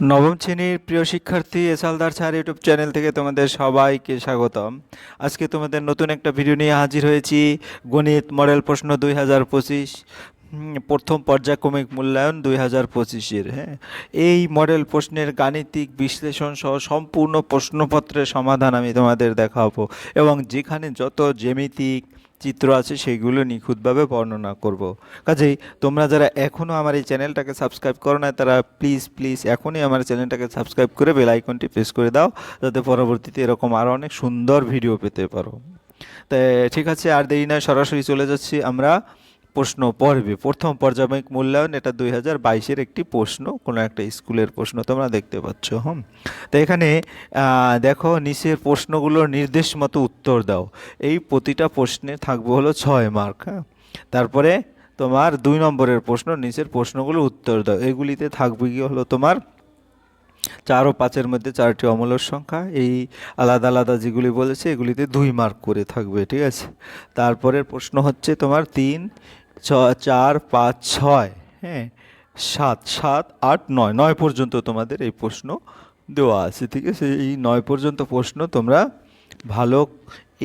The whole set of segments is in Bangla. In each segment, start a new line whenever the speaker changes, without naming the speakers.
নবম শ্রেণির প্রিয় শিক্ষার্থী এসালদার স্যার ইউটিউব চ্যানেল থেকে তোমাদের সবাইকে স্বাগতম। আজকে তোমাদের নতুন একটা ভিডিও নিয়ে হাজির হয়েছি, গণিত মডেল প্রশ্ন দুই হাজার পঁচিশ প্রথম পর্যায়ক্রমিক মূল্যায়ন দুই হাজার পঁচিশের হ্যাঁ। এই মডেল প্রশ্নের গাণিতিক বিশ্লেষণ সহ সম্পূর্ণ প্রশ্নপত্রের সমাধান আমি তোমাদের দেখাবো এবং যেখানে যত জ্যামিতিক চিত্র আছে সেইগুলো নিখুঁতভাবে বর্ণনা করব। কাজেই তোমরা যারা এখনও আমার এই চ্যানেলটাকে সাবস্ক্রাইব করো না তারা প্লিজ প্লিজ এখনই আমার চ্যানেলটাকে সাবস্ক্রাইব করে বেল আইকনটি প্রেস করে দাও, যাতে পরবর্তীতে এরকম আরও অনেক সুন্দর ভিডিও পেতে পারো। তাই ঠিক আছে, আর দেরি নয়, সরাসরি চলে যাচ্ছি আমরা। প্রশ্ন পর্বে প্রথম পর্যায়ক্রমিক মূল্যায়ন, এটা দুই হাজার বাইশের একটি প্রশ্ন, কোনো একটা স্কুলের প্রশ্ন তোমরা দেখতে পাচ্ছ, হম? তো এখানে দেখো, নিচের প্রশ্নগুলোর নির্দেশ মতো উত্তর দাও। এই প্রতিটা প্রশ্নে থাকবে হলো ছয় মার্ক হ্যাঁ? তারপরে তোমার দুই নম্বরের প্রশ্ন, নিচের প্রশ্নগুলো উত্তর দাও। এগুলিতে থাকবে কি হলো তোমার চার ও পাঁচের মধ্যে চারটি অমলের সংখ্যা, এই আলাদা আলাদা যেগুলি বলেছে, এগুলিতে দুই মার্ক করে থাকবে, ঠিক আছে? তারপরের প্রশ্ন হচ্ছে তোমার তিন চার, পাঁচ, ছয় হ্যাঁ সাত সাত, আট, নয় নয় পর্যন্ত তোমাদের এই প্রশ্ন দেওয়া আছে, ঠিক আছে? এই নয় পর্যন্ত প্রশ্ন তোমরা ভালো,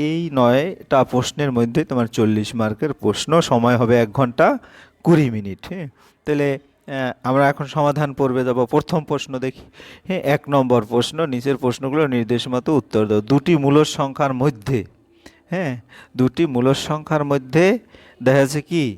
এই নয়টা প্রশ্নের মধ্যে তোমার চল্লিশ মার্কের প্রশ্ন, সময় হবে এক ঘণ্টা কুড়ি মিনিট হ্যাঁ? তাহলে আমরা এখন সমাধান পড়বে যাব, প্রথম প্রশ্ন দেখি হ্যাঁ এক নম্বর প্রশ্ন, নিচের প্রশ্নগুলো নির্দেশ মতো উত্তর দাও, দুটি মূল সংখ্যার মধ্যে হ্যাঁ দুটি মূলর সংখ্যার মধ্যে দেখা যাচ্ছে কি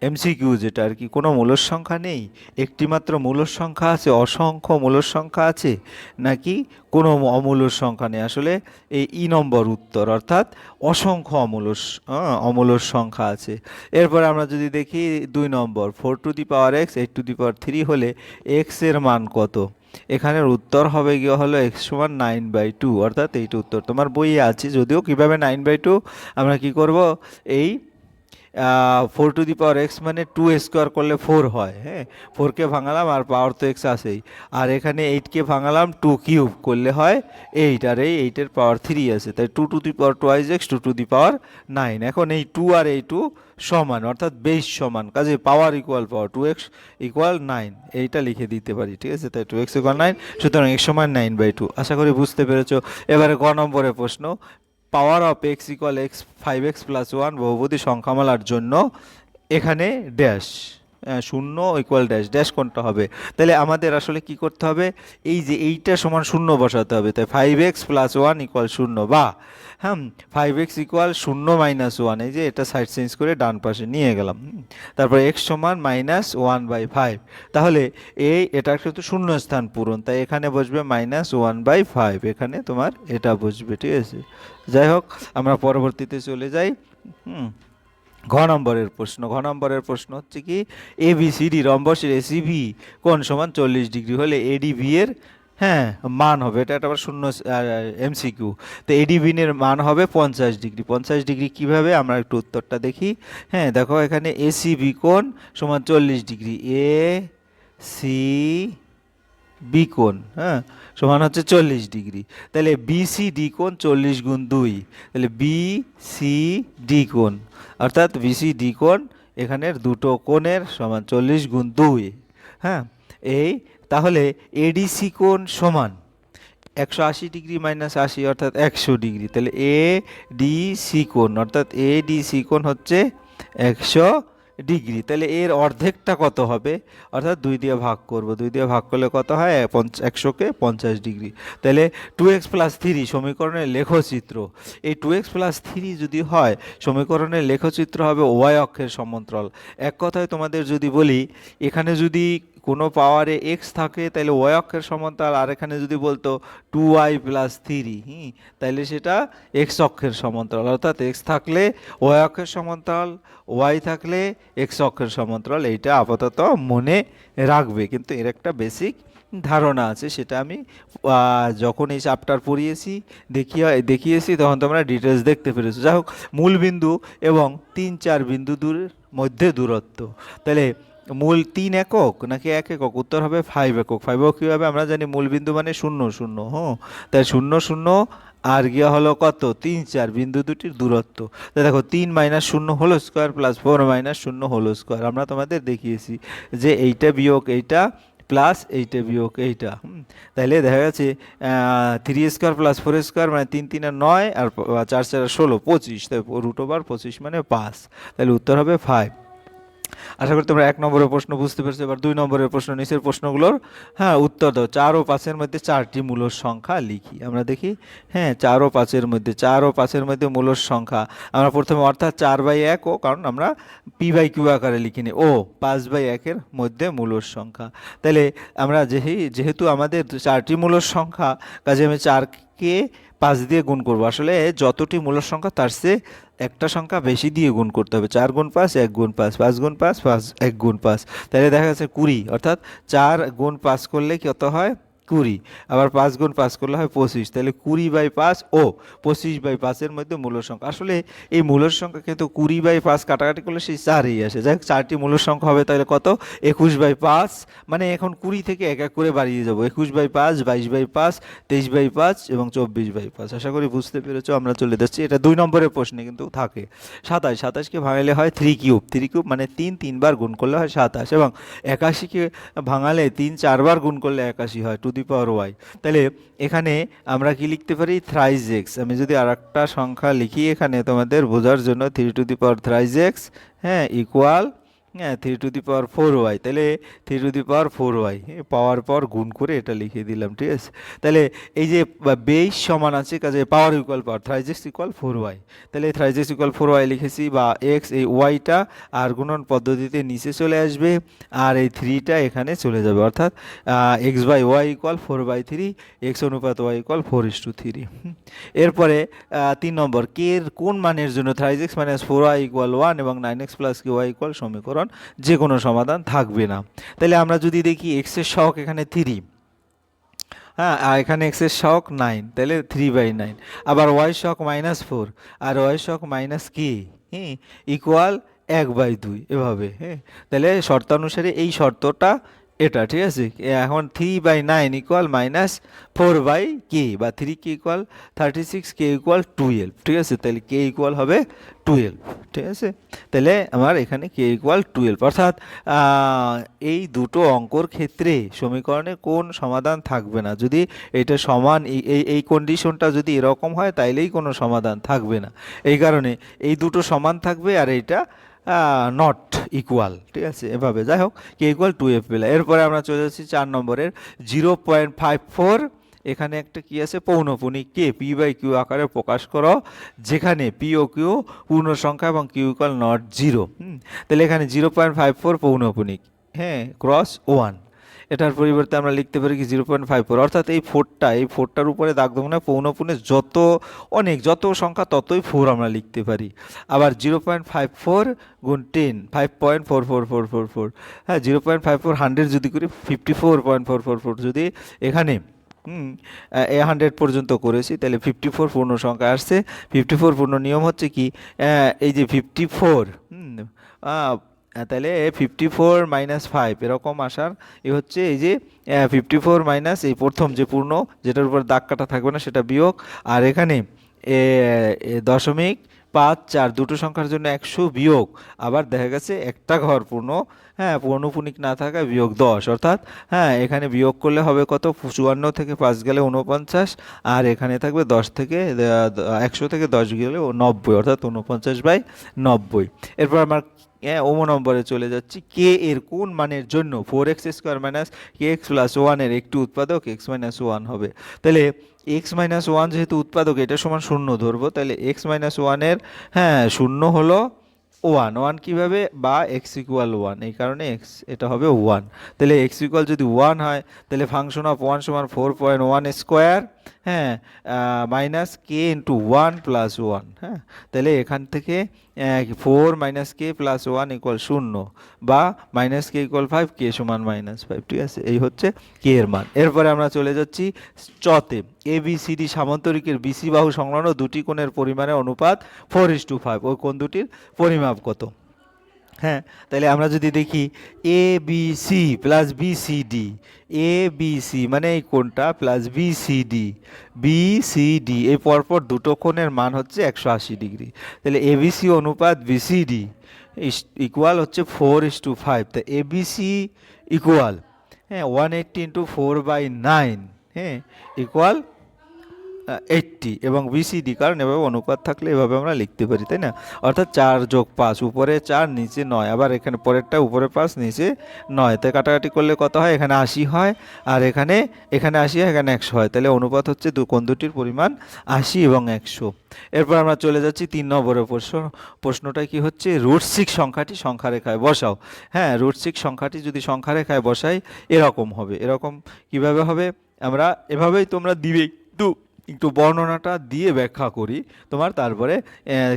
এমসিকিউ যেটা আর কি কোনো মূলর সংখ্যা নেই একটি মাত্র মূলর সংখ্যা আছে অসংখ্য মূলর সংখ্যা আছে নাকি কোনো অমূলর সংখ্যা নেই? আসলে এই ই নম্বর উত্তর অর্থাৎ অসংখ্য অমূলর স- আহ, অমূলর সংখ্যা আছে। এরপর আমরা যদি দেখি দুই নম্বর four to the power x eight to the power three হলে এক্সের মান কত? এখানের উত্তর হবে গিয়ে হলো এক্স সমান নাইন বাই টু অর্থাৎ এইটা উত্তর। তোমার বইয়ে আছে যদিও কীভাবে নাইন বাই টু আমরা কি করব? এই four to the power x মানে টু স্কোয়ার করলে ফোর হয় হ্যাঁ? ফোরকে ভাঙালাম আর পাওয়ার তো এক্স আসেই আর এখানে এইটকে ভাঙালাম টু কিউব করলে হয় এইট আর এই এইটের পাওয়ার থ্রি আছে। তাই two to the power twice x two to the power nine এখন এই টু আর এই টু সমান, অর্থাৎ বেস সমান। কাজে power equal power two x equal nine এইটা লিখে দিতে পারি, ঠিক আছে? তাই টু এক্স ইকুয়াল নাইন সুতরাং এক্স সমান নাইন বাই টু আশা করি বুঝতে পেরেছ। এবারে গ নম্বরের প্রশ্ন। Power of x equal x five x plus one বহুপদী সংখ্যামালার জন্য এখানে ড্যাশ শূন্য ইকুয়াল ড্যাশ ড্যাশ কোনটা হবে? তাহলে আমাদের আসলে কি করতে হবে? এই যে এইটা সমান শূন্য বসাতে হবে। তাই five x plus one equal শূন্য, বা হ্যাঁ ফাইভ এক্স ইকুয়াল শূন্য মাইনাস ওয়ান এই যে এটা সাইড চেঞ্জ করে ডান পাশে নিয়ে গেলাম তারপর এক্স সমান মাইনাস ওয়ান বাই ফাইভ তাহলে এই এটা কিন্তু শূন্য স্থান পূরণ, তাই এখানে বসবে মাইনাস ওয়ান বাই ফাইভ এখানে তোমার এটা বসবে, ঠিক আছে? যাই হোক, আমরা পরবর্তীতে চলে যাই, হুম। ঘ নম্বরের প্রশ্ন, ঘ নম্বরের প্রশ্ন হচ্ছে কি এ বি সি ডি রম্বসের এসিভি কোন সমান চল্লিশ ডিগ্রি হলে এডিভি এর হ্যাঁ মান হবে। এটা একটা শূন্য এমসিকিউ তো এডিভিনের মান হবে পঞ্চাশ ডিগ্রি। পঞ্চাশ ডিগ্রি কীভাবে? আমরা একটু উত্তরটা দেখি। হ্যাঁ দেখো এখানে এসিবি কোণ সমান চল্লিশ ডিগ্রি। এ সি বি কোণ হ্যাঁ? সমান হচ্ছে চল্লিশ ডিগ্রি। তাহলে বিসি ডি কোণ চল্লিশ গুণ দুই। তাহলে বি সি ডি কোণ। অর্থাৎ বিসি ডি কোণ এখানের দুটো কোণের সমান চল্লিশ গুণ দুই হ্যাঁ? এই, তাহলে এডিসি কোণ সমান একশো আশি ডিগ্রি মাইনাস আশি, অর্থাৎ একশো ডিগ্রি। তাহলে এ ডি কোণ, অর্থাৎ এ ডি কোণ হচ্ছে একশো ডিগ্রি, তাহলে এর অর্ধেকটা কত হবে? অর্থাৎ দুই দিয়ে ভাগ করব। দুই দিয়ে ভাগ করলে কত হয়? একশোকে পঞ্চাশ ডিগ্রি। তাহলে টু এক্স প্লাস থ্রি সমীকরণের লেখচিত্র। এই টু এক্স প্লাস থ্রি যদি হয়, সমীকরণের লেখচিত্র হবে ওয়াই অক্ষের সমান্তরাল। এক কথায় তোমাদের যদি বলি, এখানে যদি কোনো পাওয়ারে এক্স থাকে তাহলে ওয়াই অক্ষের সমান্তরাল, আর এখানে যদি বলতো two y plus three hmm? তাহলে সেটা এক্স অক্ষের সমান্তরাল। অর্থাৎ এক্স থাকলে ওয়াই অক্ষের সমান্তরাল ওয়াই থাকলে এক্স অক্ষের সমান্তরাল, এইটা আপাতত মনে রাখবে। কিন্তু এর একটা বেসিক ধারণা আছে, সেটা আমি যখন এই চ্যাপ্টার পড়িয়েছি, দেখিয়ে, দেখিয়েছি, তখন তোমরা ডিটেলস দেখতে পেরেছ। যাই হোক, মূল বিন্দু এবং তিন চার বিন্দু দূরের মধ্যে দূরত্ব। তাহলে মূল তিন একক নাকি এক একক? উত্তর হবে ফাইভ একক। ফাইভ একক কীভাবে? আমরা জানি মূল বিন্দু মানে শূন্য শূন্য হ্যাঁ? তাই শূন্য শূন্য, আর গিয়া হলো কত? তিন, চার। বিন্দু দুটির দূরত্ব। তা দেখো, তিন মাইনাস শূন্য whole square plus four minus শূন্য হোল স্কোয়ার আমরা তোমাদের দেখিয়েছি যে এইটা বিয়োগ এইটা প্লাস এইটা বিয়োগ এইটা। তাইলে দেখা গেছে three square plus four square মানে তিন, তিনে নয়, আর চার চার ষোলো, পঁচিশ। তাই রুট ওভার পঁচিশ মানে পাঁচ। তাহলে উত্তর হবে ফাইভ আশা করি তোমরা এক নম্বরের প্রশ্ন বুঝতে পেরেছ, এবার দুই নম্বরের প্রশ্ন, নিচের প্রশ্নগুলোর হ্যাঁ উত্তর দাও। চার ও পাঁচের মধ্যে চারটি মূলর সংখ্যা লিখি। আমরা দেখি হ্যাঁ চার ও পাঁচের মধ্যে, চার ও পাঁচের মধ্যে মূলর সংখ্যা। আমরা প্রথমে, অর্থাৎ চার বাই এক ও, কারণ আমরা পি বাই কিউ আকারে লিখিনি, ও, পাঁচ বাই একের মধ্যে মূলর সংখ্যা। তাহলে আমরা যেহে যেহেতু আমাদের চারটি মূলর সংখ্যা, কাজে আমি চারকে পাঁচ দিয়ে গুণ করব। আসলে যতটি মূল সংখ্যা, তার চেয়ে একটা সংখ্যা বেশি দিয়ে গুণ করতে হবে। চার গুণ পাঁচ, এক গুণ পাঁচ পাঁচ গুণ পাঁচ পাঁচ, এক গুণ পাঁচ। তাহলে দেখা যাচ্ছে কুড়ি, অর্থাৎ চার গুণ পাঁচ করলে কত হয়? কুড়ি। আবার পাঁচ গুণ পাঁচ করলে হয় পঁচিশ। তাহলে কুড়ি বাই পাঁচ, ও, পঁচিশ বাই পাঁচের মধ্যে মূলর সংখ্যা। আসলে এই মূলর সংখ্যা কিন্তু কুড়ি বাই পাঁচ কাটাকাটি করলে সেই চারই আসে। যাই চারটি মূলর সংখ্যা হবে তাহলে কত? একুশ বাই পাঁচ। মানে এখন কুড়ি থেকে এক এক করে বাড়িয়ে যাব। একুশ বাই পাঁচ, বাইশ বাই পাঁচ, তেইশ বাই পাঁচ এবং চব্বিশ বাই পাঁচ। আশা করি বুঝতে পেরেছ, আমরা চলে যাচ্ছি। এটা দুই নম্বরের প্রশ্নে কিন্তু থাকে। সাতাশ, সাতাশকে ভাঙালে হয় থ্রি কিউব। থ্রি কিউব মানে তিন তিনবার গুণ করলে হয় সাতাশ এবং একাশিকে ভাঙালে তিন চারবার গুণ করলে একাশি হয়। টু দি পাওয়ার ওয়াই তাহলে এখানে আমরা কি লিখতে পারি? থ্রাইজ এক্স আমি যদি আর সংখ্যা লিখি এখানে তোমাদের বোঝার জন্য three to the power thrice x হ্যাঁ ইকুয়াল হ্যাঁ three to the power four y তাহলে three to the power four y power পর গুণ করে এটা লিখে দিলাম, ঠিক আছে? তাহলে এই যে বেশ সমান আছে, কাজে power equal power thrice x equal four y তাহলে থ্রাইজেক্স ইকুয়াল ফোর ওয়াই লিখেছি, বা এক্স এই ওয়াইটা আর গুণন পদ্ধতিতে নিচে চলে আসবে, আর এই থ্রিটা এখানে চলে যাবে। অর্থাৎ x by y equal four by three x অনুপাত y equal four is to three এরপরে তিন নম্বর কে এর কোন মানের জন্য thrice x minus four y equal one এবং nine x plus k y equal সমীকরণ যে কোনো সমাধান থাকবে না। তাহলে আমরা যদি দেখি এক্সের শখ এখানে থ্রি হ্যাঁ আর এখানে এক্সের শক নাইন তাহলে থ্রি বাই নাইন আবার ওয়াই শক মাইনাস ফোর আর ওয়াই শক মাইনাস কে হ্যাঁ ইকুয়াল এক বাই দুই, এভাবে হ্যাঁ তাহলে শর্তানুসারে এই শর্তটা এটা, ঠিক আছে? এখন three by nine equal minus four by k বা three k equal thirty six k equal twelve ঠিক আছে? তাহলে কে ইকুয়াল হবে টুয়েলভ ঠিক আছে? তাহলে আমার এখানে কে ইকুয়াল টুয়েলভ অর্থাৎ এই দুটো অঙ্কর ক্ষেত্রে সমীকরণে কোন সমাধান থাকবে না? যদি এটা সমান, এই এই কন্ডিশনটা যদি এরকম হয়, তাইলেই কোনো সমাধান থাকবে না। এই কারণে এই দুটো সমান থাকবে আর এইটা নট ইকুয়াল ঠিক আছে? এভাবে। যাই হোক কে ইকুয়াল টু এফ পেলে। এরপরে আমরা চলে যাচ্ছি চার নম্বরের জিরো পয়েন্ট ফাইভ ফোর এখানে একটা কি আছে? পৌনপুনি কে পি বাই কিউ আকারে প্রকাশ করো, যেখানে পি ও কিউ পূর্ণ সংখ্যা এবং কিউ ইকুয়াল নট জিরো তাহলে এখানে জিরো পয়েন্ট ফাইভ ফোর পৌনপুনিক হ্যাঁ ক্রস ওয়ান এটার পরিবর্তে আমরা লিখতে পারি কি জিরো পয়েন্ট ফাইভ ফোর অর্থাৎ এই ফোরটা এই ফোরটার উপরে দাগ দেবো না, পৌনপুনে যত অনেক, যত সংখ্যা ততই ফোর আমরা লিখতে পারি। আবার জিরো পয়েন্ট ফাইভ ফোর গুণ ten five point four four four four four হ্যাঁ zero point five four hundred যদি করি fifty four point four four four যদি এখানে এ হান্ড্রেড পর্যন্ত করেছি, তাহলে ফিফটি ফোর পূর্ণ সংখ্যা আসছে। ফিফটি ফোর পূর্ণ নিয়ম হচ্ছে কি এই যে ফিফটি ফোর তাহলে ফিফটি ফোর মাইনাস ফাইভ এরকম আসার, এ হচ্ছে এই যে ফিফটি ফোর মাইনাস এই প্রথম যে পূর্ণ, যেটার উপর দাগ কাটা থাকবে না, সেটা বিয়োগ। আর এখানে দশমিক পাঁচ চার, দুটো সংখ্যার জন্য একশো বিয়োগ। আবার দেখা গেছে একটা ঘর পূর্ণ হ্যাঁ পূর্ণপুনিক না থাকা বিয়োগ দশ। অর্থাৎ হ্যাঁ এখানে বিয়োগ করলে হবে কত? চুয়ান্ন থেকে পাঁচ গেলে উনপঞ্চাশ আর এখানে থাকবে দশ থেকে একশো থেকে দশ গেলে নব্বই, অর্থাৎ উনপঞ্চাশ বাই নব্বই। এরপর আমার হ্যাঁ ওমো নম্বরে চলে যাচ্ছি। কে এর কোন মানের জন্য four x square minus k x plus ওয়ানের একটি উৎপাদক এক্স মাইনাস ওয়ান হবে? তাহলে এক্স মাইনাস ওয়ান যেহেতু উৎপাদক, এটা সমান শূন্য ধরবো। তাহলে এক্স মাইনাস ওয়ানের হ্যাঁ শূন্য হলো ওয়ান ওয়ান কীভাবে? বা এক্স ইকুয়াল ওয়ান এই কারণে এক্স এটা হবে ওয়ান তাহলে এক্স ইকুয়াল যদি ওয়ান হয়, তাহলে ফাংশন অফ ওয়ান সমান ফোর পয়েন্ট ওয়ান স্কোয়ার হ্যাঁ minus k into one plus one হ্যাঁ? তাহলে এখান থেকে four minus k plus one equal শূন্য বা minus k equal five k সমান মাইনাস ফাইভ ঠিক আছে? এই হচ্ছে কে এর মান। এরপরে আমরা চলে যাচ্ছি চতে। এ বি সি ডি সামান্তরিকের বিসি বাহু সংলগ্ন দুটি কোণের পরিমাণের অনুপাত ফোর ইস টু ফাইভ ওই কোণ দুটির পরিমাপ কত? হ্যাঁ তাহলে আমরা যদি দেখি A B C plus B C D A B C মানে এই কোণটা plus B C D B C D এই পরপর দুটো কোণের মান হচ্ছে একশো আশি ডিগ্রি। তাহলে এ বি সি অনুপাত বি সি ডি ইকুয়াল হচ্ছে ফোর ইস টু ফাইভ তা এ বি সি ইকুয়াল হ্যাঁ one eighty into four by nine হ্যাঁ ইকুয়াল এইটটি এবং বিসিডি কারণ এভাবে অনুপাত থাকলে এভাবে আমরা লিখতে পারি, তাই না? অর্থাৎ চার যোগ পাঁচ, উপরে চার, নিচে নয়, আবার এখানে পরেরটা উপরে পাঁচ, নিচে নয়, তাই কাটাকাটি করলে কত হয়? এখানে আশি হয়, আর এখানে এখানে আশি হয়, এখানে একশো হয়, তাহলে অনুপাত হচ্ছে দু, কোন দুটির পরিমাণ? আশি এবং একশো। এরপর আমরা চলে যাচ্ছি তিন নম্বরের প্রশ্ন, প্রশ্নটা কি হচ্ছে? রুট সিক্স সংখ্যাটি সংখ্যা রেখায় বসাও। হ্যাঁ রুট সিক্স সংখ্যাটি যদি সংখ্যা রেখায় বসাই, এরকম হবে। এরকম কীভাবে হবে? আমরা এভাবেই তোমরা দিবে। একটু একটু বর্ণনাটা দিয়ে ব্যাখ্যা করি তোমার, তারপরে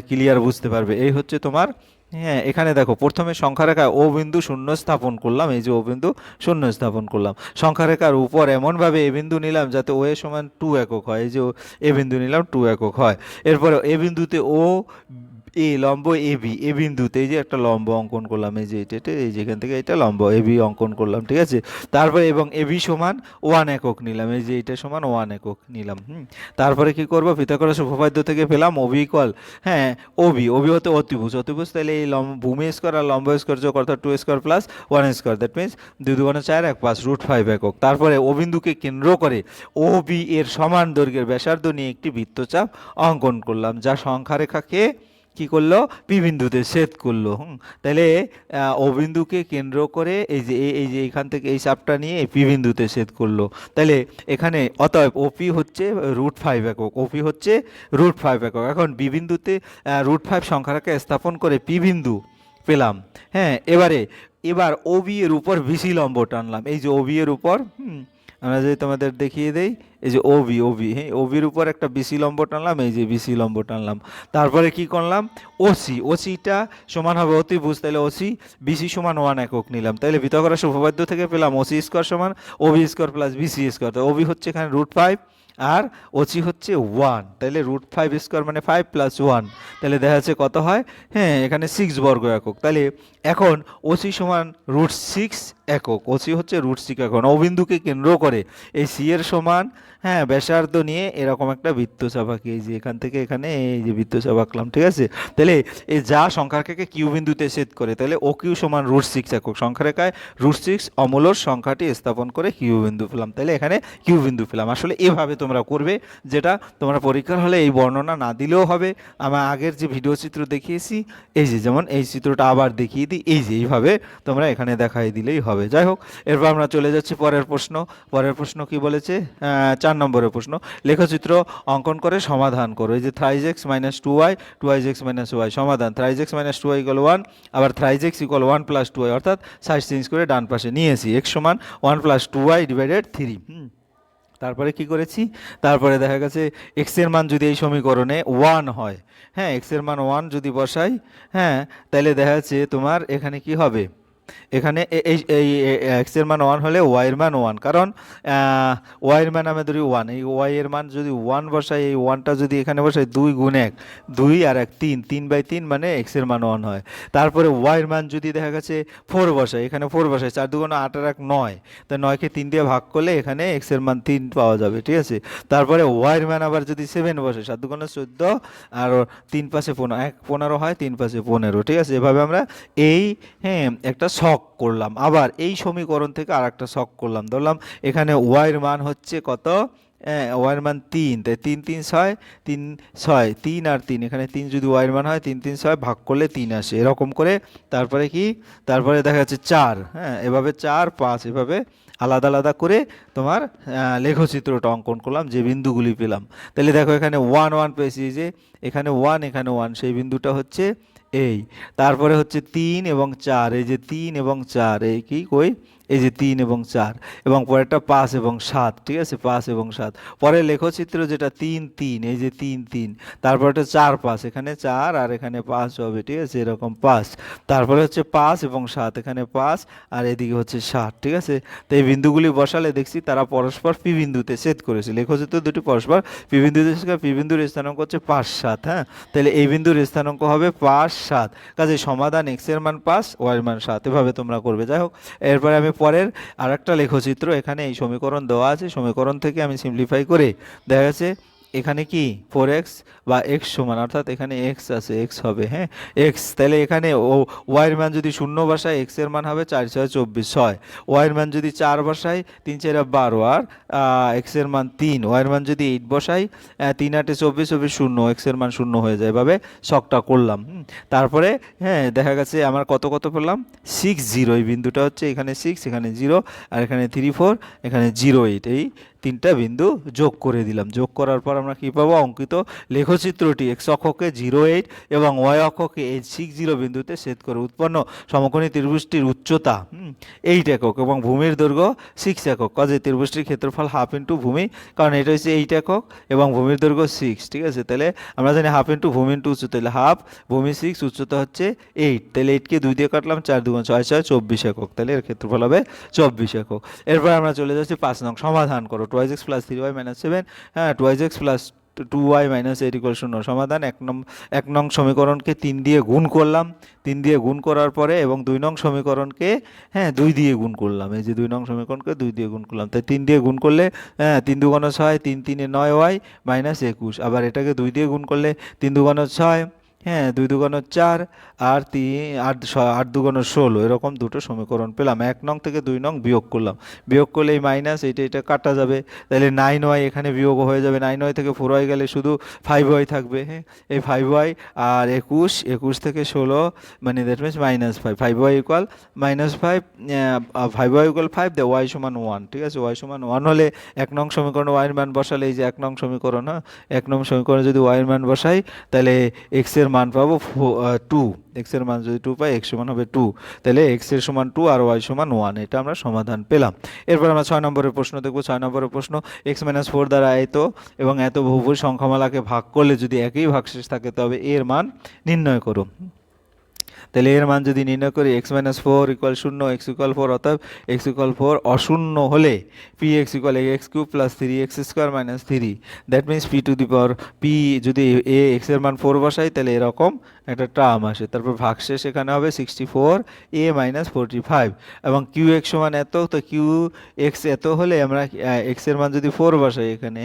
ক্লিয়ার বুঝতে পারবে। এই হচ্ছে তোমার হ্যাঁ এখানে দেখো, প্রথমে সংখ্যা ও বিন্দু শূন্য স্থাপন করলাম, এই যে ও বিন্দু শূন্য স্থাপন করলাম। সংখ্যা রেখার উপর এমনভাবে এ বিন্দু নিলাম যাতে ও এ সমান টু একক হয়, এই যে এ বিন্দু নিলাম টু একক হয়। এরপরে এ বিন্দুতে ও এ লম্ব এ বি এ বিন্দুতে এই যে একটা লম্ব অঙ্কন করলাম এই যে এটা এটা, এই যেখান থেকে এটা লম্ব এ বি অঙ্কন করলাম ঠিক আছে? তারপরে এবং এ বি সমান ওয়ান একক নিলাম এই যে এটা সমান ওয়ান একক নিলাম হুম? তারপরে কি করব? পিথাগোরাস উপপাদ্য থেকে পেলাম ওবি ইকুয়াল হ্যাঁ ও ওবি ওবি হতে অতিভুজ অতিভুজ তাহলে এই লম্ব ভূমি স্কোয়ার আর লম্ব স্কোয়ার যোগ অর্থাৎ two square plus one square that means দুই দুগুণে চার এক পাঁচ রুট ফাইভ একক। তারপরে ও বিন্দুকে কেন্দ্র করে ও বি এর সমান দৈর্ঘ্যের ব্যাসার্ধ নিয়ে একটি বৃত্তচাপ অঙ্কন করলাম যা সংখ্যা রেখাকে কি করল? পি বিন্দুতে ছেদ করল, হুম? তাহলে ও বিন্দুকে কেন্দ্র করে এই যে, এই- যে এখান থেকে এই চাপটা নিয়ে পি বিন্দুতে ছেদ করল। তাহলে এখানে, অতএব ওপি হচ্ছে রুট ফাইভ একক ওপি হচ্ছে রুট ফাইভ একক। এখন বি বিন্দুতে রুট ফাইভ সংখ্যাটাকে স্থাপন করে পি বিন্দু পেলাম হ্যাঁ? এবারে, এবার ওবি এর উপর বিসি লম্ব টানলাম। এই যে ওবি এর উপর, হুম? আমরা যদি তোমাদের দেখিয়ে দেই, এই যে ওবি ওবি হ্যাঁ ওবির উপর একটা বিসি লম্ব টানলাম, এই যে বিসি লম্ব টানলাম। তারপরে কি করলাম? ওসি ওসিটা সমান হবে অতিভুজ তাহলে ওসি বিসি সমান ওয়ান একক নিলাম। তাহলে বিতকরাস উপপাদ্য থেকে পেলাম ওসি স্কোয়ার সমান OB square plus BC square তো ওবি হচ্ছে এখানে রুট ফাইভ আর ওসি হচ্ছে ওয়ান তাহলে রুট ফাইভ স্কোয়ার মানে ফাইভ প্লাস ওয়ান তাহলে দেখা যাচ্ছে কত হয়? হ্যাঁ এখানে সিক্স বর্গ একক। তাহলে এখন ওসি সমান রুট সিক্স একক। ওসি হচ্ছে রুট একক ও কেন্দ্র করে এই সি এর সমান হ্যাঁ ব্যাসার্ধ নিয়ে এরকম একটা বৃত্তচাপ আঁকি এই যে এখান থেকে এখানে এই যে বৃত্তচাপ আঁকলাম, ঠিক আছে? তাহলে এই যা সংখ্যাকে কিউ বিন্দুতে সেট করে, তাহলে ও কিউ সমান রুট সিক্স একক। সংখ্যা রেখায় রুট সিক্স অমূলর সংখ্যাটি স্থাপন করে কিউ বিন্দু পেলাম। তাহলে এখানে কিউ বিন্দু পেলাম। আসলে এভাবে তোমরা করবে, যেটা তোমরা পরীক্ষার হলে এই বর্ণনা না দিলেও হবে। আমার আগের যে ভিডিও চিত্র দেখিয়েছি, এই যে যেমন এই চিত্রটা আবার দেখিয়ে দিই, এই যে এইভাবে তোমরা এখানে দেখাই দিলেই হবে। যাই হোক, এরপর আমরা চলে যাচ্ছি পরের প্রশ্ন। পরের প্রশ্ন কি বলেছে? চার নম্বরের প্রশ্ন। লেখচিত্র অঙ্কন করে সমাধান করো। এই যে thrice x minus two y twice x minus y সমাধান। Thrice x minus two y equal one আবার thrice x equal one plus two y অর্থাৎ সাইজ চেঞ্জ করে ডান পাশে নিয়েছি। এক্স সমান one plus two y divided three তারপরে কি করেছি? তারপরে দেখা গেছে এক্সের মান যদি এই সমীকরণে ওয়ান হয় হ্যাঁ এক্সের মান ওয়ান যদি বসাই হ্যাঁ তাহলে দেখা যাচ্ছে তোমার এখানে কি হবে? এখানে এই এক্সের মান ওয়ান হলে ওয়াই এর মান ওয়ান কারণ ওয়াই এর মান আমি ধরি ওয়ান এই ওয়াই এর মান যদি ওয়ান বসাই, এই ওয়ানটা যদি এখানে বসাই, দুই গুণ এক। দুই আর এক তিন। তিন বাই তিন মানে এক্সের মান ওয়ান হয়। তারপরে ওয়াই এর মান যদি দেখা গেছে ফোর বসাই, এখানে ফোর বসাই, চার দুগুণ আট আর এক নয়। তো নয়কে তিন দিয়ে ভাগ করলে এখানে এক্সের মান তিন পাওয়া যাবে, ঠিক আছে? তারপরে ওয়াই এর মান আবার যদি সেভেন বসে সাত দুগুণে চোদ্দ আর তিন পাশে পনেরো, এক পনেরো হয়, তিন পাশে পনেরো, ঠিক আছে? এভাবে আমরা এই হ্যাঁ একটা শখ করলাম। আবার এই সমীকরণ থেকে আর একটা শখ করলাম। ধরলাম এখানে ওয়াইয়ের মান হচ্ছে কত? হ্যাঁ ওয়াইয়ের মান তিন। তাই তিন তিন, ছয় তিন ছয়। তিন আর তিন। এখানে তিন যদি ওয়াইয়ের মান হয়, তিন তিন, ছয় ভাগ করলে তিন আসে। এরকম করে তারপরে কি? তারপরে দেখা যাচ্ছে চার। হ্যাঁ এভাবে চার, পাঁচ এভাবে আলাদা আলাদা করে তোমার লেখচিত্রটা অঙ্কন করলাম, যে বিন্দুগুলি পেলাম। তাহলে দেখো এখানে ওয়ান ওয়ান পেয়েছি। যে এখানে ওয়ান এখানে ওয়ান সেই বিন্দুটা হচ্ছে এই। তারপরে হচ্ছে তিন এবং চার এই যে তিন এবং চার এই কি কই? এই যে তিন এবং চার এবং পরেরটা পাঁচ এবং সাত, ঠিক আছে? পাঁচ এবং সাত। পরে লেখচিত্র যেটা তিন তিন, এই যে তিন তিন। তারপরটা চার, পাঁচ। এখানে চার আর এখানে পাঁচ হবে, ঠিক আছে? এরকম পাঁচ। তারপরে হচ্ছে পাঁচ এবং সাত। এখানে পাঁচ আর এদিকে হচ্ছে ষাট, ঠিক আছে? তো এই বিন্দুগুলি বসালে দেখছি তারা পরস্পর পি বিন্দুতে ছেদ করেছে। লেখচিত্র দুটি পরস্পর পি বিন্দুতে পি বিন্দুর স্থানাঙ্ক হচ্ছে পাঁচ, সাত হ্যাঁ? তাহলে এই বিন্দুর স্থানাঙ্ক হবে পাঁচ, সাত। কাজে সমাধান এক্সের মান পাঁচ ওয়াই এর মান সাত। এভাবে তোমরা করবে। যাই হোক, এরপরে আমি পরের আর একটা লেখচিত্র এখানে এই সমীকরণ দেওয়া আছে। সমীকরণ থেকে আমি সিম্পলিফাই করে দেখা গেছে এখানে কি? ফোর এক্স বা এক্স সমান, অর্থাৎ এখানে এক্স আছে এক্স হবে হ্যাঁ? এক্স তাহলে এখানে ও ওয়াইয়ের মান যদি শূন্য বসায় এক্সের মান হবে চার ছয় চব্বিশ ছয়। ওয়াইয়ের মান যদি চার বসাই তিন চার বারো, আর এক্সের মান তিন। ওয়াইয়ের মান যদি এইট বসাই তিন আটে চব্বিশ চব্বিশ শূন্য এক্সের মান শূন্য হয়ে যায়, এভাবে শখটা করলাম তারপরে হ্যাঁ দেখা গেছে আমার কত কত পেলাম সিক্স জিরো এই বিন্দুটা হচ্ছে এখানে সিক্স এখানে জিরো আর এখানে থ্রি ফোর এখানে জিরো এইট এই তিনটা বিন্দু যোগ করে দিলাম। যোগ করার পর আমরা কী পাবো? অঙ্কিত লেখচিত্রটি এক্স অক্ষকে জিরো এইট এবং ওয়াই অক্ষকে এইট সিক্স জিরো বিন্দুতে ছেদ করে উৎপন্ন সমকোণী ত্রিভুজটির উচ্চতা এইট একক এবং ভূমির দৈর্ঘ্য সিক্স একক। কাজে ত্রিভুজটির ক্ষেত্রফল হাফ ইন্টু ভূমি, কারণ এটা হচ্ছে এইট একক এবং ভূমির দৈর্ঘ্য সিক্স ঠিক আছে? তাহলে আমরা জানি হাফ ইন্টু ভূমি ইন্টু উচ্চতা, তাহলে হাফ ভূমি সিক্স উচ্চতা হচ্ছে এইট তাহলে এইটকে দুই দিয়ে কাটলাম, চার দুগুণ ছয় ছয়, চব্বিশ একক। তাহলে এর ক্ষেত্রফল হবে চব্বিশ একক। এরপর আমরা চলে যাচ্ছি পাঁচ নং সমাধান করো। Two x plus three y minus seven হ্যাঁ two x plus two y minus eight equal শূন্য সমাধান। এক নং এক নং সমীকরণকে তিন দিয়ে গুণ করলাম। তিন দিয়ে গুণ করার পরে এবং দুই নং সমীকরণকে হ্যাঁ দুই দিয়ে গুণ করলাম। এই যে দুই নং সমীকরণকে দুই দিয়ে গুণ করলাম। তাই তিন দিয়ে গুণ করলে হ্যাঁ তিন দুগুণ ছয়, তিন তিনে নয় ওয়াই মাইনাস একুশ। আবার এটাকে দুই দিয়ে গুণ করলে তিন দুগুণ ছয় হ্যাঁ দুই দুগুণ চার আর তিন আট আট দুগুণ ষোলো, এরকম দুটো সমীকরণ পেলাম। এক নং থেকে দুই নং বিয়োগ করলাম। বিয়োগ করলে এই মাইনাস এইটা এটা কাটা যাবে। তাহলে নাইন ওয়াই এখানে বিয়োগ হয়ে যাবে। নাইন ওয়াই থেকে ফোর ওয়াই গেলে শুধু ফাইভ ওয়াই থাকবে হ্যাঁ? এই ফাইভ ওয়াই আর একুশ একুশ থেকে ষোলো মানে that means minus five five y equal minus five five y equal five they y সমান ওয়ান ঠিক আছে? ওয়াই সমান ওয়ান হলে এক নং সমীকরণ ওয়াইয়ের মান বসালে এই যে এক নং সমীকরণ হ্যাঁ? এক নং সমীকরণে যদি ওয়াইয়ের মান বসাই, তাহলে এক্সের মান পাবো টু এক্সের মান যদি টু পাই এক্স সমান হবে টু তাহলে এক্সের সমান টু আর ওয়াই সমান ওয়ান এটা আমরা সমাধান পেলাম। এরপর আমরা ছয় নম্বরের প্রশ্ন দেখব। ছয় নম্বরের প্রশ্ন এক্স মাইনাস ফোর দ্বারা এত এবং এত বহুভুজ সংখ্যামালাকে ভাগ করলে যদি একই ভাগশেষ থাকে, তবে এর মান নির্ণয় করো। তাহলে এর মান যদি নির্ণয় করি এক্স মাইনাস ফোর ইকুয়াল শূন্য এক্স ইকুয়াল ফোর অর্থাৎ এক্স ইকুয়াল ফোর অশূন্য হলে p x equal x cube plus three x square minus three that means p to the power p যদি এ এক্সের মান ফোর বসাই, তাহলে এরকম একটা টার্ম আসে। তারপর ভাগশেষ এখানে হবে sixty four a minus forty five এবং কিউ এক্স সমান এত, তো কিউ এক্স এত হলে আমরা এক্সের মান যদি ফোর বসাই এখানে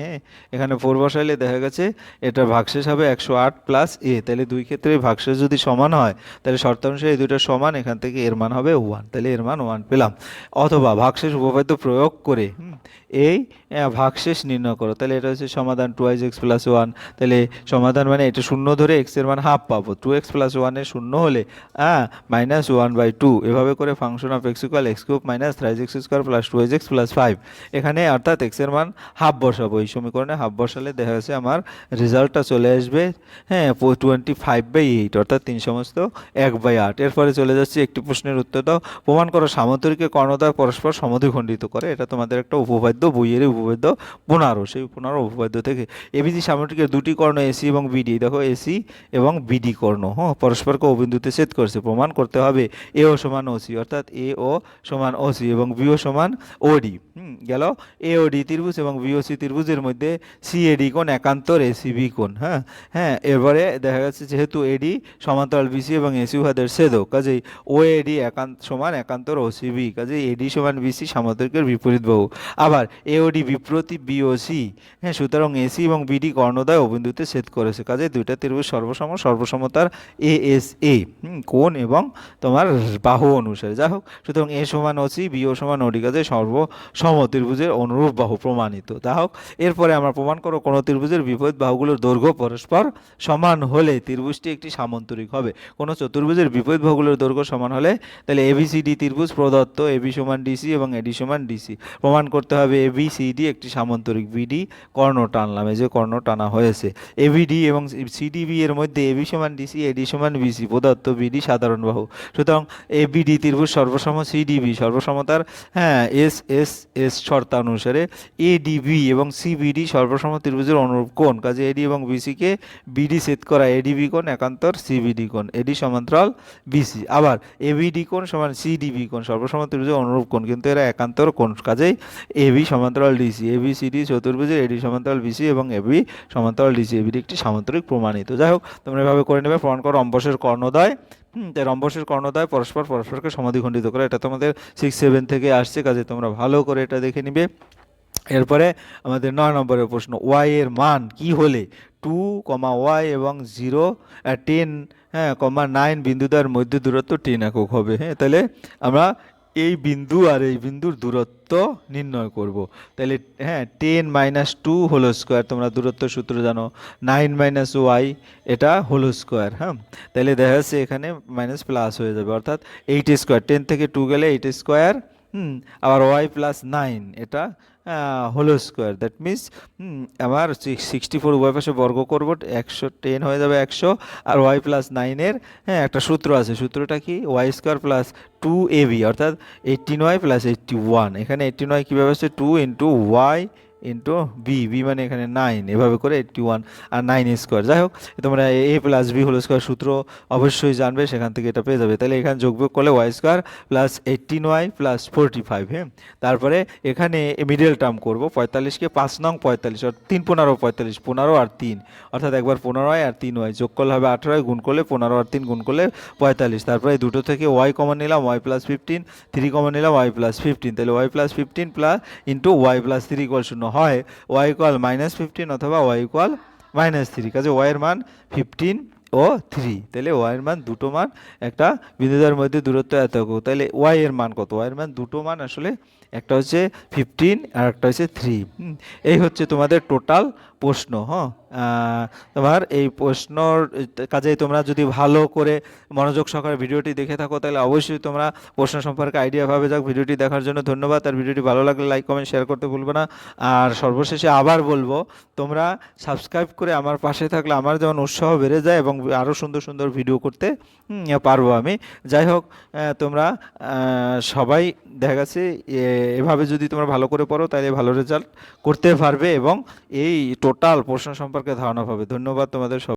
এখানে ফোর বসাইলে দেখা গেছে এটা ভাগশেষ হবে একশো আট প্লাস এ তাহলে দুই ক্ষেত্রে ভাগশেষ যদি সমান হয়, তাহলে শর্ত অনুসারে এই দুটো সমান, এখান থেকে এর মান হবে ওয়ান তাহলে এর মান ওয়ান পেলাম। অথবা ভাগশেষ উপপাদ্য প্রয়োগ করে এই ভাগশেষ নির্ণয় করো। তাহলে এটা হচ্ছে সমাধান twice x plus one তাহলে সমাধান মানে এটা শূন্য ধরে এক্সের মান হাফ পাবো। টু এক্স প্লাস ওয়ানের শূন্য হলে হ্যাঁ মাইনাস ওয়ান বাই টু এভাবে করে function of x equal x cube minus thrice x square plus two x x plus five এখানে অর্থাৎ এক্সের মান হাফ বসাবো। এই সমীকরণে হাফ বসালে দেখা যাচ্ছে আমার রেজাল্টটা চলে আসবে হ্যাঁ টোয়েন্টি ফাইভ বাই এইট অর্থাৎ তিন সমস্ত এক বাই আট। এরপরে চলে যাচ্ছি, একটি প্রশ্নের উত্তর দাও। প্রমাণ করো সামুদ্রিকে কর্ণদ্বয় পরস্পর সমদ্বিখণ্ডিত করে। এটা তোমাদের একটা উপবাদ্য বইয়ের উপবাদ্য পনেরো সেই পনেরো উপবাদ্য থেকে এবিজি সামুদ্রিকের দুটি কর্ণ, এসি এবং বিডি। দেখো, এসি এবং বিডি কর্ণ হ্যাঁ? পরস্পরকে অবিন্দুতে ছেদ করছে। প্রমাণ করতে হবে, এ ও সমান ওসি, অর্থাৎ এ ও সমান ওসি এবং বি ও সমান ওডি। গেল? এ ও ডি ত্রিভুজ এবং বিওসি ত্রিভুজের মধ্যে সি এডি কোণ একান্তর এসিবি কোণ হ্যাঁ? হ্যাঁ এবারে দেখা যাচ্ছে যেহেতু এডি সমান্তরাল বিসি এবং এসি ছেদক কাজেই ও এডি একান্ত সমান একান্তর ওসিবি কাজেই এডি সমান বিসি সামান্তরিকের বিপরীত বাহু। আবার এওডি বিপ্রতি বিওসি হ্যাঁ সুতরাং এসি এবং বিডি কর্ণদায় অবিন্দুতে ছেদ করেছে। কাজে দুইটা ত্রিভুজ সর্বসম, সর্বসমতার এ এস এ কোণ এবং তোমার বাহু অনুসারে। যাই হোক, সুতরাং এ সমান ওসি বিও সমান ওডি কাজে সর্বসম ত্রিভুজের অনুরূপ বাহু প্রমাণিত। যা হোক, এরপরে আমরা প্রমাণ করো কোনো ত্রিভুজের বিপরীত বাহুগুলোর দৈর্ঘ্য পরস্পর সমান হলে ত্রিভুজটি একটি সামান্তরিক হবে। কোনো চতুর্ভুজের বিপরীত বাহুগুলোর দৈর্ঘ্য সমান হলে তাহলে এবিসিডি ত্রিভুজ, প্রদত্ত এবি সমান ডিসি এবং এডি সমান ডিসি প্রমাণ করতে হবে এবিসিডি একটি সামান্তরিক বিডি কর্ণ টানলাম, এই যে কর্ণ টানা হয়েছে। এবিডি এবং সিডিবি এর মধ্যে এবি সমান ডিসি এডি সমান বিসি প্রদত্ত বিডি সাধারণ বাহু। সুতরাং এবিডি ত্রিভুজ সর্বসম সিডিবি সর্বসমতার হ্যাঁ এস এস এস শর্তানুসারে এডিবি এবং সিবিডি সর্বসম ত্রিভুজের অনুরূপ কোণ। কাজে এডি এবং বিসিকে বিডি সেট করা এডিবি কোণ, একান্তর সিবিডি কোণ। এডি সমান্তরাল বিসি। আবার এবিডি কোণ সমান সিডিবি কোণ সর্বসম ত্রিভুজের অনুরূপ কোণ, কিন্তু এরা একান্তর কোণ কাজেই এবি সমান্তরাল ডিসি এবি সিডি চতুর্ভুজের এডি সমান্তরাল বিসি এবং এবি সমান্তরাল ডিসি এবিডি একটি সামান্তরিক প্রমাণিত। যাই হোক, তোমরা এভাবে করে নেবে, প্রমাণ করো অম্বসের তাই রম্বসের কর্ণদ্বয় পরস্পর পরস্পরকে সমাধিখণ্ডিত করে, এটা তোমাদের সিক্স সেভেন থেকে আসছে, কাজে তোমরা ভালো করে এটা দেখে নিবে। এরপরে আমাদের নয় নম্বরের প্রশ্ন ওয়াই এর মান কি হলে টু কমা ওয়াই এবং জিরো টেন হ্যাঁ কমা নাইন বিন্দুদার মধ্যে দূরত্ব টেন একক হবে হ্যাঁ তাহলে আমরা এই বিন্দু আর এই বিন্দুর দূরত্ব নির্ণয় করব। তাহলে হ্যাঁ ten minus two whole square তোমরা দূরত্ব সূত্র জানো নাইন মাইনাস ওয়াই এটা হোলো স্কোয়ার হ্যাঁ তাহলে দেখা যাচ্ছে এখানে মাইনাস প্লাস হয়ে যাবে, অর্থাৎ এইট স্কোয়ার টেন থেকে টু গেলে এইট স্কোয়ার হুম, আবার ওয়াই প্লাস নাইন এটা হোলো স্কোয়ার দ্যাট মিনস আমার সিক্সটি ফোর উভয় পাশে বর্গ করব, একশো টেন হয়ে যাবে একশো, আর ওয়াই প্লাস নাইনের হ্যাঁ একটা সূত্র আছে। সূত্রটা কি? Y square plus two A B অর্থাৎ eighteen Y plus eighty one এখানে এইট্টিন ওয়াই কীভাবে আসছে? Two into Y into B B মানে এখানে নাইন এভাবে করে এইট্টি ওয়ান আর নাইন স্কোয়ার যাই হোক, তোমরা A plus B whole square সূত্র অবশ্যই জানবে, সেখান থেকে এটা পেয়ে যাবে। তাহলে এখানে যোগ যোগবিয়োগ করলে Y square plus eighteen Y plus forty five হ্যাঁ? তারপরে এখানে মিডল টার্ম করব পঁয়তাল্লিশকে পাঁচ নং পঁয়তাল্লিশ, অর্থাৎ তিন পনেরো পঁয়তাল্লিশ, পনেরো আর তিন। অর্থাৎ একবার পনেরো আর তিন ওয়াই যোগ করলে হবে আঠেরো গুণ করলে পনেরো আর তিন গুণ করলে পঁয়তাল্লিশ। তারপরে এই দুটো থেকে ওয়াই কমন নিলাম Y plus fifteen three common নিলাম ওয়াই প্লাস ফিফটিন তাহলে Y plus fifteen plus into Y plus three equal শূন্য। হয় ওয়াই ইকুয়াল মাইনাস ফিফটিন অথবা ওয়াই ইকুয়াল মাইনাস থ্রি কাজে ওয়াইয়ের মান ফিফটিন ও থ্রি তাহলে ওয়াইয়ের মান দুটো মান, একটা বিন্দুদের মধ্যে দূরত্ব এত। তাহলে ওয়াইয়ের মান কত? ওয়াইয়ের মান দুটো মান আসলে একটা হচ্ছে ফিফটিন আর একটা হচ্ছে থ্রি এই হচ্ছে তোমাদের টোটাল প্রশ্ন হ্যাঁ? তোমার এই প্রশ্নর কাজেই তোমরা যদি ভালো করে মনোযোগ সহকারে ভিডিওটি দেখে থাকো, তাহলে অবশ্যই তোমরা প্রশ্ন সম্পর্কে আইডিয়া পাবে যাক। ভিডিওটি দেখার জন্য ধন্যবাদ। আর ভিডিওটি ভালো লাগলে লাইক কমেন্ট শেয়ার করতে ভুলবে না। আর সর্বশেষে আবার বলব, তোমরা সাবস্ক্রাইব করে আমার পাশে থাকলে আমার যেমন উৎসাহ বেড়ে যায় এবং আরও সুন্দর সুন্দর ভিডিও করতে পারব আমি। যাই হোক তোমরা সবাই দেখা গেছে এভাবে যদি তোমরা ভালো করে পড়ো, তাহলে ভালো রেজাল্ট করতে পারবে এবং এই টোটাল প্রশ্ন সম্পর্কে ধারণা পাবে। ধন্যবাদ তোমাদের সব